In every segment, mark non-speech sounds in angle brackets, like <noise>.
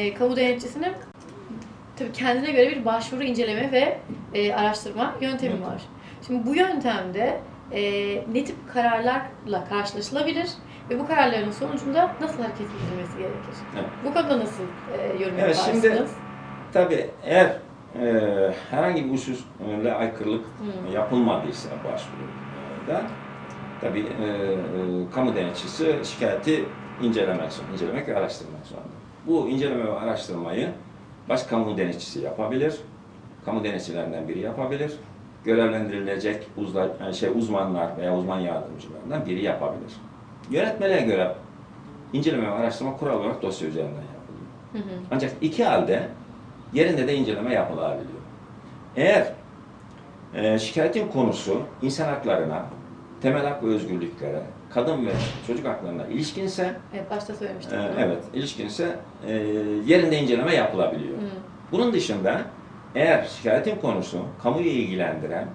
e, kamu denetçisinin tabii kendine göre bir başvuru, inceleme ve e, araştırma yöntemi Yöntem. var. Şimdi bu yöntemde e, ne tip kararlarla karşılaşılabilir ve bu kararların sonucunda nasıl hareket edilmesi gerekir? Evet. Bu konuda nasıl e, yorum Evet, yaparsınız? şimdi- Tabii eğer e, herhangi bir usulle aykırılık Hı. yapılmadıysa başvuruda tabii e, e, kamu denetçisi şikayeti incelemek zorunda, incelemek ve araştırmak zorunda. Bu inceleme ve araştırmayı baş kamu denetçisi yapabilir, kamu denetçilerinden biri yapabilir, görevlendirilecek uzla, şey uzmanlar veya uzman yardımcılarından biri yapabilir. Yönetmeliğe göre inceleme ve araştırma kural olarak dosya üzerinden yapılıyor. Hı hı. Ancak iki halde yerinde de inceleme yapılabiliyor. Eğer e, şikayetin konusu insan haklarına, temel hak ve özgürlüklere, kadın ve çocuk haklarına ilişkinse, Evet, başta söylemiştim. e, evet ilişkinse e, yerinde inceleme yapılabiliyor. Hı. Bunun dışında eğer şikayetin konusu kamuyu ilgilendiren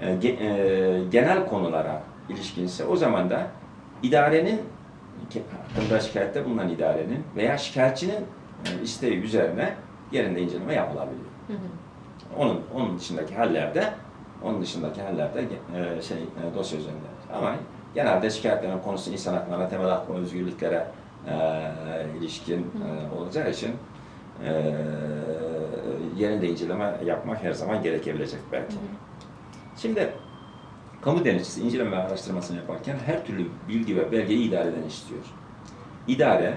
e, ge- e, genel konulara ilişkinse o zaman da idarenin hakkında şikayette bulunan idarenin veya şikayetçinin e, isteği üzerine yerinde inceleme yapılabiliyor. Hı hı. Onun onun dışındaki hallerde onun dışındaki hallerde e, şey e, dosya üzerinde. Ama genelde şikayetlerin konusu insan haklarına, temel hak ve özgürlüklere e, ilişkin e, olacağı için e, yerinde inceleme yapmak her zaman gerekebilecek belki. Hı hı. Şimdi kamu denetçisi inceleme ve araştırmasını yaparken her türlü bilgi ve belgeyi idareden istiyor. İdare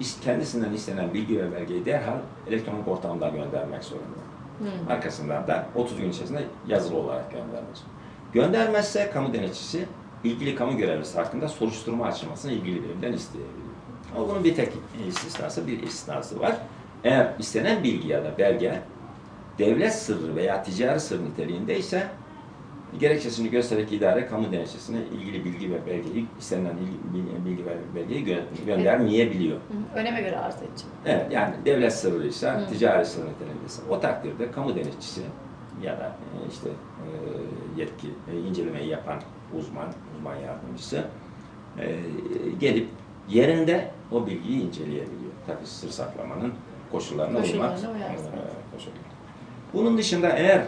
is- kendisinden istenen bilgi ve belgeyi derhal elektronik ortamda göndermek zorunda. Hı. Arkasından da 30 gün içerisinde yazılı olarak göndermek zorunda. Göndermezse kamu denetçisi ilgili kamu görevlisi hakkında soruşturma açılmasını ilgili birimden isteyebiliyor. Ama bunun bir tek istisnası, bir istisnası var. Eğer istenen bilgi ya da belge devlet sırrı veya ticari sır niteliğindeyse gerekçesini göstererek idare kamu denetçisine ilgili bilgi ve belgeyi, istenilen ilgi- bilgi ve belgeyi gö- göndermeyebiliyor. Hı. Öneme göre arz edeceğim. Evet yani devlet sırrıysa, Hı. ticari sır niteliğindeyse o takdirde kamu denetçisi ya da e, işte e, yetki e, incelemeyi yapan uzman, uzman yardımcısı e, gelip yerinde o bilgiyi inceleyebiliyor. Tabii sır saklamanın koşullarına uymak e, koşulları. Bunun dışında eğer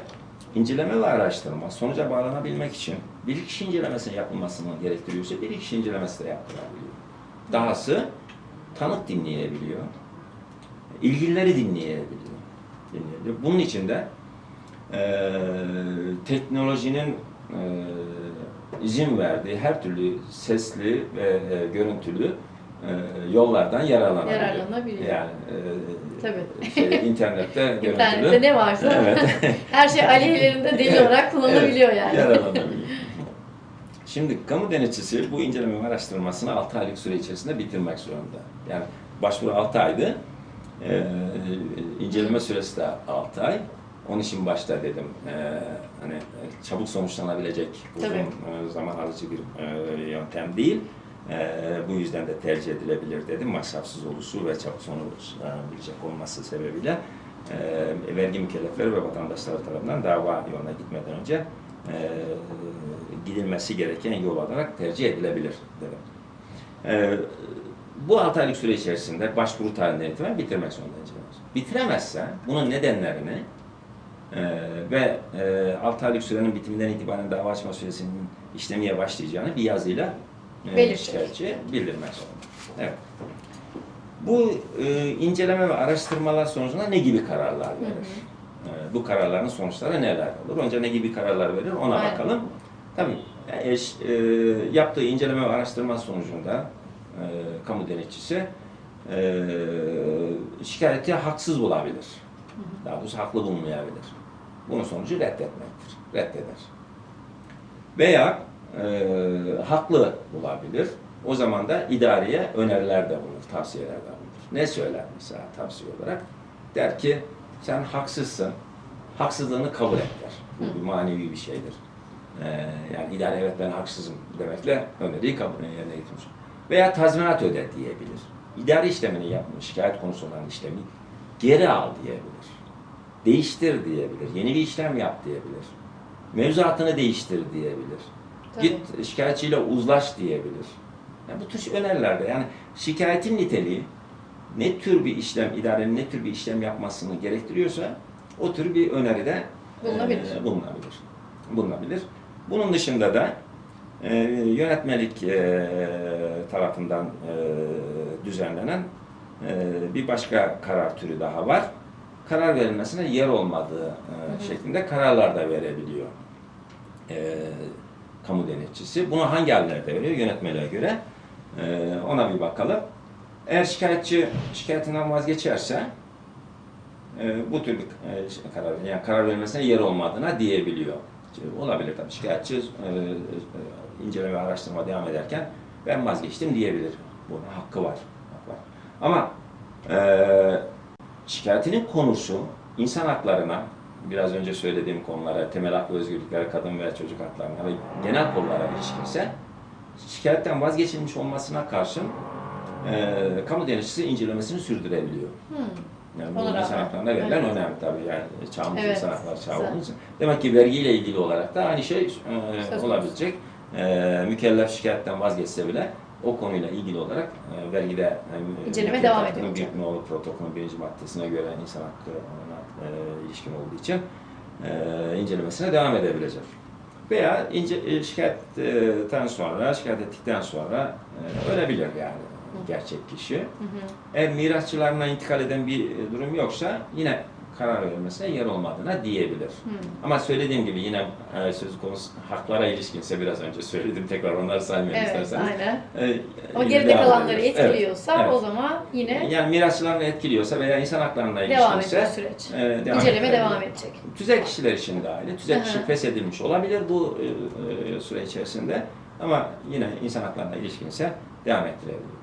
inceleme ve araştırma sonuca bağlanabilmek için bir kişi incelemesinin yapılmasını gerektiriyorsa bir kişi incelemesi de yapılabiliyor. Dahası tanık dinleyebiliyor, ilgilileri dinleyebiliyor. dinleyebiliyor. Bunun için de eee, teknolojinin eee, izin verdiği her türlü sesli ve e, görüntülü eee, yollardan yararlanabiliyor. Yararlanabiliyor. Yani eee, Tabii. şey, internette <laughs> görüntülü. İnternette ne varsa Evet. <laughs> her şey aleyhlerinde delil olarak kullanılabiliyor Evet, yani. yararlanabiliyor. Şimdi kamu denetçisi bu inceleme ve araştırmasını 6 aylık süre içerisinde bitirmek zorunda. Yani başvuru 6 aydı. Ee, inceleme süresi de 6 ay. Onun için başta dedim ee, hani e, çabuk sonuçlanabilecek uzun Tabii. e, zaman alıcı bir e, yöntem değil. Ee, bu yüzden de tercih edilebilir dedim. Masrafsız oluşu ve çabuk sonuçlanabilecek olması sebebiyle e, vergi mükellefleri ve vatandaşlar tarafından dava yoluna gitmeden önce e, gidilmesi gereken yol olarak tercih edilebilir dedim. E, bu 6 aylık süre içerisinde başvuru tarihinden itibaren bitirmek zorunda incelemez. Bitiremezse bunun nedenlerini e, ve e, 6 aylık sürenin bitiminden itibaren dava açma süresinin işlemeye başlayacağını bir yazıyla e, Belirtir. şikayetçiye bildirmek zorunda. Evet. Bu e, inceleme ve araştırmalar sonucunda ne gibi kararlar verir? E, bu kararların sonuçları neler olur? Önce ne gibi kararlar verir ona Aynen. bakalım. Tabii eş- e, yaptığı inceleme ve araştırma sonucunda e, kamu denetçisi e, şikayeti haksız bulabilir. Daha doğrusu haklı bulmayabilir. Bunun sonucu reddetmektir. Reddeder. Veya e, haklı bulabilir. O zaman da idareye öneriler de bulunur, tavsiyeler de bulunur. Ne söyler mesela tavsiye olarak? Der ki sen haksızsın, haksızlığını kabul et der. Bu bir manevi bir şeydir. E, yani idare evet ben haksızım demekle öneriyi kabul yerine getirmiş. Veya tazminat öde diyebilir. İdari işlemini yapmış, şikayet konusu olan işlemi geri al diyebilir. Değiştir diyebilir. Yeni bir işlem yap diyebilir. Mevzuatını değiştir diyebilir. Tabii. Git şikayetçiyle uzlaş diyebilir. Yani bu tür önerilerde yani şikayetin niteliği ne tür bir işlem, idarenin ne tür bir işlem yapmasını gerektiriyorsa o tür bir öneride Bulunabilir. e, bulunabilir. Bulunabilir. Bunun dışında da e, yönetmelik e, tarafından e, düzenlenen bir başka karar türü daha var. Karar verilmesine yer olmadığı e, şeklinde kararlar da verebiliyor e, kamu denetçisi. Bunu hangi hallerde veriyor? Yönetmeliğe göre. E, ona bir bakalım. Eğer şikayetçi şikayetinden vazgeçerse bu tür bir karar yani karar vermesine yer olmadığına diyebiliyor. Olabilir tabii şikayetçi inceleme araştırma devam ederken ben vazgeçtim diyebilir. Buna hakkı var. Ama e, şikayetinin konusu insan haklarına, biraz önce söylediğim konulara, temel hak ve özgürlüklere, kadın ve çocuk haklarına ve genel konulara ilişkinse şikayetten vazgeçilmiş olmasına karşın e, kamu denetçisi incelemesini sürdürebiliyor. Hmm. Yani bu insan haklarına verilen Evet. önemli tabii yani çağımız Evet, insan hakları çağı olduğu için. Demek ki vergiyle ilgili olarak da aynı şey e, olabilecek. E, mükellef şikayetten vazgeçse bile o konuyla ilgili olarak e, vergide e, İnceleme devam ediyor nolu protokolün birinci maddesine göre insan hakkına e, ilişkin olduğu için e, incelemesine devam edebilecek. Veya ince, e, şikayetten sonra, şikayet ettikten sonra e, ölebilir yani gerçek kişi. Hı hı. Eğer mirasçılarına intikal eden bir e, durum yoksa yine karar verilmesine yer olmadığına diyebilir. Hmm. Ama söylediğim gibi yine e, söz konusu haklara ilişkinse biraz önce söyledim tekrar onları saymayayım Evet, isterseniz. aynen. E, Ama yine geride devam kalanları ediyoruz. etkiliyorsa Evet, evet. o zaman yine Yani mirasçılarını etkiliyorsa veya insan haklarına devam ilişkinse ediyor süreç. e, devam İnceleme edilebilir. devam edecek. Tüzel kişiler için de aile. Tüzel Hı kişi hı. feshedilmiş olabilir bu e, e, süre içerisinde. Ama yine insan haklarına ilişkinse devam ettirebilir.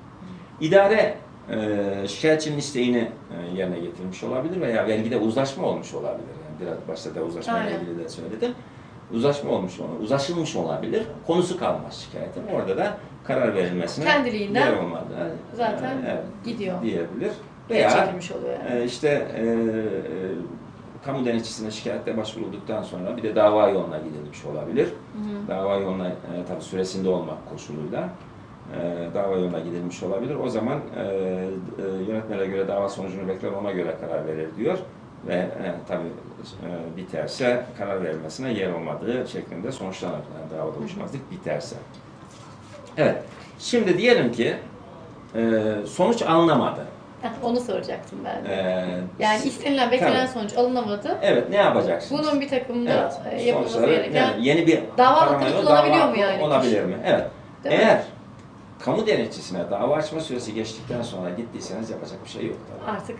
İdare e, şikayetçinin isteğini e, yerine getirmiş olabilir veya vergide uzlaşma olmuş olabilir. Yani biraz başta da uzlaşma ile ilgili de söyledim. Uzlaşma olmuş, uzlaşılmış olabilir. Konusu kalmaz şikayetin. Orada da karar verilmesine Kendiliğinden yer olmadı. zaten evet, gidiyor. diyebilir. Veya çekilmiş oluyor yani. e, işte e, e, kamu denetçisine şikayette başvurulduktan sonra bir de dava yoluna gidilmiş olabilir. Hı hı. Dava yoluna e, tabii süresinde olmak koşuluyla e, dava yoluna gidilmiş olabilir. O zaman e, e, yönetmeliğe göre dava sonucunu bekler ona göre karar verir diyor ve e, tabii e, biterse karar verilmesine yer olmadığı şeklinde sonuçlanır. Yani davada uyuşmazlık biterse. Evet. Şimdi diyelim ki e, sonuç alınamadı. Heh, Onu soracaktım ben de. E, Yani istenilen, beklenen Tabii. sonuç alınamadı. Evet, ne yapacaksınız? Bunun bir takım da Evet, e, yapılması gereken yani yeni bir Dava yolu, kullanabiliyor mu yani Olabilir mi? Evet. Değil mi? Kamu denetçisine dava açma süresi geçtikten sonra gittiyseniz yapacak bir şey yok tabii. artık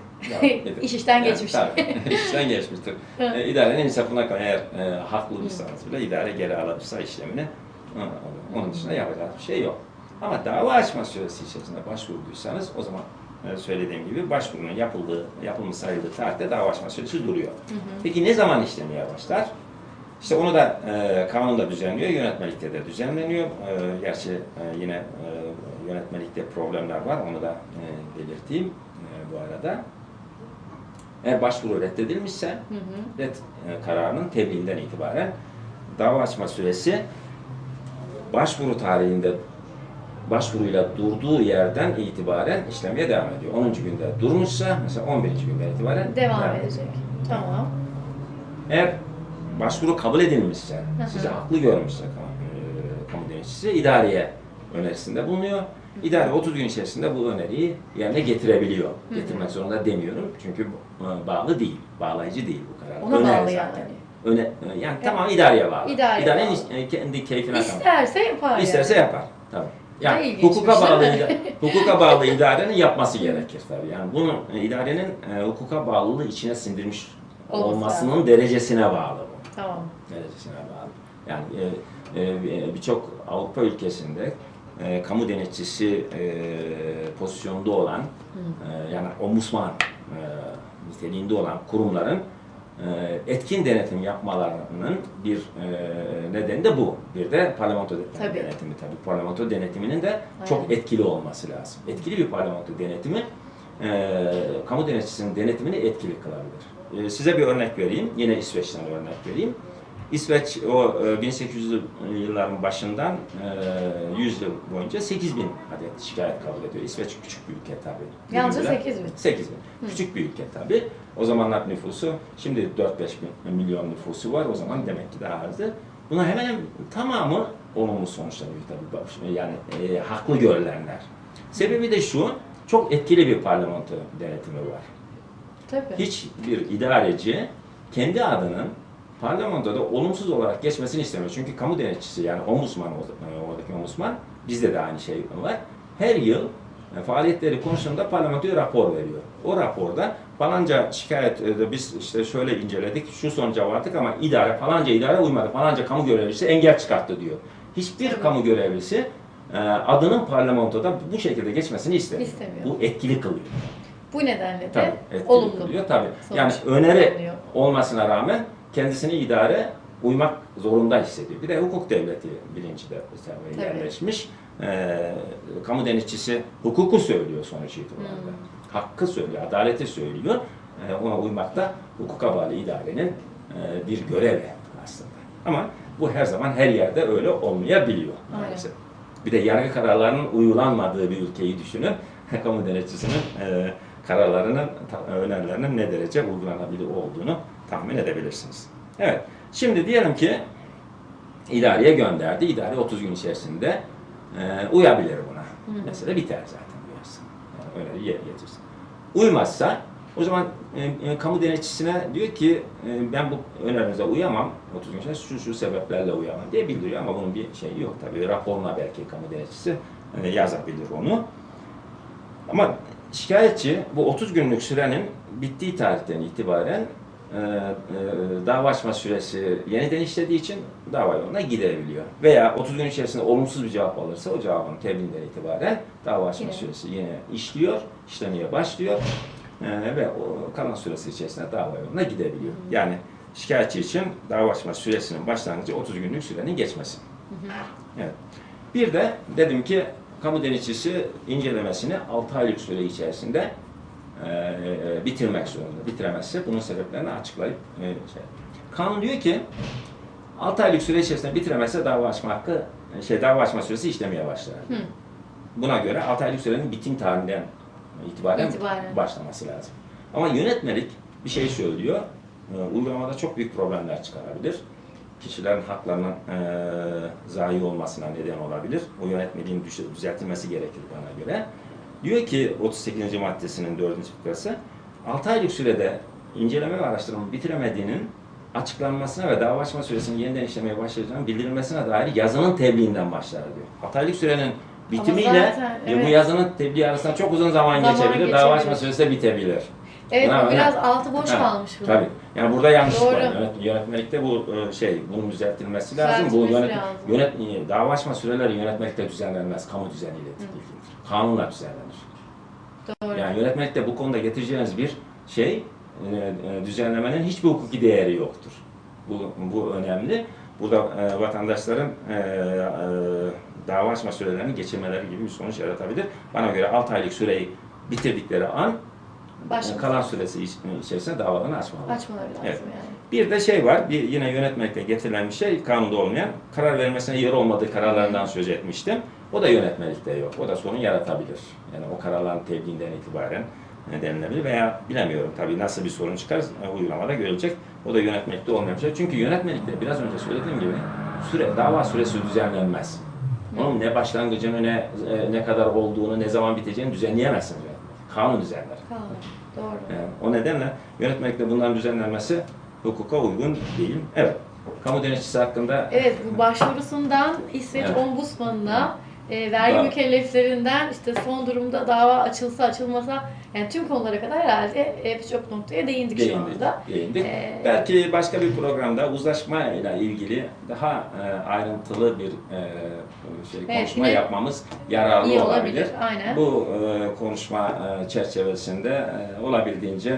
<laughs> <laughs> iş işten Yani geçmiş. Tabii, <laughs> işten geçmiştir. E, idarenin insafına kadar eğer e, haklıysanız bile idare geri alırsa işlemini e, onun dışında yapacak bir şey yok. Ama dava açma süresi içerisinde başvurduysanız o zaman e, söylediğim gibi başvurunun yapıldığı, yapılmış sayıldığı tarihte dava açma süresi duruyor. Hı hı. Peki ne zaman işlemeye başlar? İşte onu da e, kanun da düzenliyor, yönetmelikte de düzenleniyor. E, gerçi e, yine e, yönetmelikte problemler var, onu da e, belirteyim e, bu arada. Eğer başvuru reddedilmişse, Hı hı. red e, kararının tebliğinden itibaren dava açma süresi başvuru tarihinde başvuruyla durduğu yerden itibaren işlemeye devam ediyor. 10. günde durmuşsa, mesela 11. günden itibaren Devam edecek. Tamam. Eğer başvuru kabul edilmişse, hı. sizi haklı görmüşse kamu, e, kamu denetçisi idareye önerisinde bulunuyor. İdare 30 gün içerisinde bu öneriyi yerine getirebiliyor. hı. Getirmek zorunda demiyorum çünkü e, bağlı değil, bağlayıcı değil bu karar. Ona Öneri bağlı zaten. yani. Öne, e, yani tamam idareye bağlı. İdareye İdarenin bağlı. kendi keyfine. İsterse yapar yani. İsterse yapar. Tabii. Yani ilginçmiş, hukuka bağlı mi? ida- <laughs> hukuka bağlı idarenin yapması gerekir tabii. Yani bunun e, idarenin e, hukuka bağlılığı içine sindirmiş Olması olmasının derecesine bağlı Tamam. derecesine bağlı. Yani e, e, birçok Avrupa ülkesinde e, kamu denetçisi e, pozisyonda olan, e, yani ombudsman e, niteliğinde olan kurumların e, etkin denetim yapmalarının bir e, nedeni de bu. Bir de parlamento Tabii. denetimi tabii. Parlamento denetiminin de çok Aynen. etkili olması lazım. Etkili bir parlamento denetimi e, kamu denetçisinin denetimini etkili kılabilir. E, size bir örnek vereyim. Yine İsveç'ten örnek vereyim. İsveç o e, 1800'lü yılların başından e, 100 yıl boyunca 8000 adet şikayet kabul ediyor. İsveç küçük bir ülke tabii. Yalnızca Bugünküler- 8 bin. 8 bin. Küçük bir ülke tabii. O zamanlar nüfusu, şimdi 4-5 bin milyon nüfusu var. O zaman demek ki daha azdı. Buna hemen hemen tamamı olumlu sonuçlanıyor şimdi Yani e, haklı görülenler. Sebebi de şu, çok etkili bir parlamento denetimi var. Tabii. Hiçbir idareci kendi adının parlamentoda olumsuz olarak geçmesini istemiyor. Çünkü kamu denetçisi yani ombudsman, orada- oradaki ombudsman, bizde de aynı şey var. Her yıl e, faaliyetleri konusunda parlamentoya rapor veriyor. O raporda falanca şikayet e, biz işte şöyle inceledik, şu sonuca vardık ama idare falanca idare uymadı, falanca kamu görevlisi engel çıkarttı diyor. Hiçbir Evet. kamu görevlisi e, adının parlamentoda bu şekilde geçmesini istemiyor. İstemiyor. Bu etkili kılıyor. Bu nedenle Tabii, de etkili olumlu. kılıyor. Tabii. sonuç Yani öneri alınıyor. olmasına rağmen kendisini idare uymak zorunda hissediyor. Bir de hukuk devleti bilinci de tabii Tabii. yerleşmiş. Ee, kamu denetçisi hukuku söylüyor sonuç itibariyle. Hmm. Hakkı söylüyor, adaleti söylüyor. Ee, ona uymak da hukuka bağlı idarenin e, bir görevi aslında. Ama bu her zaman her yerde öyle olmayabiliyor maalesef. Bir de yargı kararlarının uygulanmadığı bir ülkeyi düşünün. <laughs> Kamu denetçisinin e, kararlarının, önerilerinin ne derece uygulanabilir olduğunu tahmin edebilirsiniz. Evet, şimdi diyelim ki idareye gönderdi. İdare 30 gün içerisinde e, uyabilir buna. Hı. Mesela biter zaten uyarsa. Yani öneri yerine getirsin. Uymazsa o zaman e, e, kamu denetçisine diyor ki e, ben bu önerinize uyamam. 30 gün içerisinde şu şu sebeplerle uyamam diye bildiriyor ama bunun bir şeyi yok tabii. Raporuna belki kamu denetçisi e, yazabilir onu. Ama şikayetçi bu 30 günlük sürenin bittiği tarihten itibaren e, e, dava açma süresi yeniden işlediği için dava yoluna gidebiliyor. Veya 30 gün içerisinde olumsuz bir cevap alırsa o cevabın tebliğinden itibaren dava açma Yine. süresi yine işliyor, işlemeye başlıyor e, ve o kalan süresi içerisinde dava yoluna gidebiliyor. Yani şikayetçi için dava açma süresinin başlangıcı 30 günlük sürenin geçmesi. Evet. Bir de dedim ki kamu denetçisi incelemesini 6 aylık süre içerisinde e, e, bitirmek zorunda. Bitiremezse bunun sebeplerini açıklayıp e, şey. Kanun diyor ki 6 aylık süre içerisinde bitiremezse dava açma hakkı şey dava açma süresi işlemeye başlar. Hı. Buna göre 6 aylık sürenin bitim tarihinden itibaren, İtibaren. başlaması lazım. Ama yönetmelik bir şey söylüyor. E, uygulamada çok büyük problemler çıkarabilir. Kişilerin haklarının e, zayi olmasına neden olabilir. O yönetmeliğin düzeltilmesi gerekir bana göre. Diyor ki 38. maddesinin 4. fıkrası 6 aylık sürede inceleme ve araştırma bitiremediğinin açıklanmasına ve dava açma süresinin yeniden işlemeye başlayacağının bildirilmesine dair yazının tebliğinden başlar diyor. 6 aylık sürenin bitimiyle zaten, e, bu evet. yazının tebliği arasında çok uzun zaman, Zaman geçebilir. Dava açma geçebilir. süresi de bitebilir. Evet Buna- bu biraz altı boş Ha, kalmış. Tabii. Yani burada yanlış Doğru. var. Yönet, yönetmelikte bu e, şey, bunun düzeltilmesi lazım. Bu yönet, lazım. yönet, e, dava açma süreleri yönetmelikte düzenlenmez. Kamu düzeniyle ilgilidir. Kanunla düzenlenir. Doğru. Yani yönetmelikte bu konuda getireceğiniz bir şey, e, düzenlemenin hiçbir hukuki değeri yoktur. Bu, bu önemli. Burada e, vatandaşların e, e, dava açma sürelerini geçirmeleri gibi bir sonuç yaratabilir. Bana göre 6 aylık süreyi bitirdikleri an Başlaması. kalan süresi iç- içerisinde davalarını açmalı. Açmaları lazım Evet. yani. Bir de şey var, bir yine yönetmelikte getirilen bir şey, kanunda olmayan, karar vermesine yer olmadığı kararlarından söz etmiştim. O da yönetmelikte yok. O da sorun yaratabilir. Yani o kararların tebliğinden itibaren e, denilebilir veya bilemiyorum tabii nasıl bir sorun çıkar e, uygulamada görülecek. O da yönetmelikte olmayan bir şey. Çünkü yönetmelikte biraz önce söylediğim gibi süre, dava süresi düzenlenmez. Onun ne başlangıcını, ne e, ne kadar olduğunu, ne zaman biteceğini düzenleyemezsiniz. Kanun düzenler. Kaldı. Doğru. Yani o nedenle yönetmelikte bunların düzenlenmesi hukuka uygun değil. Evet. Kamu denetçisi hakkında Evet bu başvurusundan İsveç Evet. Ombudsmanına e, vergi Daha- mükelleflerinden işte son durumda dava açılsa açılmasa yani tüm konulara kadar herhalde e, birçok noktaya değindik, şu değindik. anda. değindik. Ee, Belki başka bir programda uzlaşma ile ilgili daha e, ayrıntılı bir e, şey Evet, konuşma yine yapmamız yararlı İyi olabilir. olabilir. Aynen. Bu e, konuşma e, çerçevesinde e, olabildiğince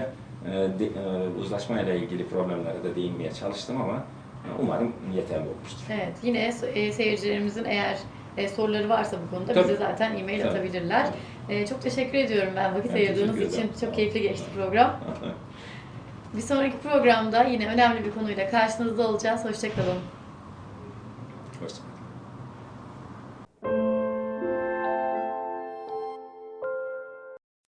e, de- e, uzlaşma ile ilgili problemlere de değinmeye çalıştım ama e, umarım yeterli olmuştur. Evet yine e, seyircilerimizin eğer e, soruları varsa bu konuda Tabii. bize zaten e-mail Tabii. atabilirler. E, çok teşekkür ediyorum ben vakit Ben ayırdığınız için. ederim. Çok keyifli geçti program. <laughs> Bir sonraki programda yine önemli bir konuyla karşınızda olacağız. Hoşçakalın.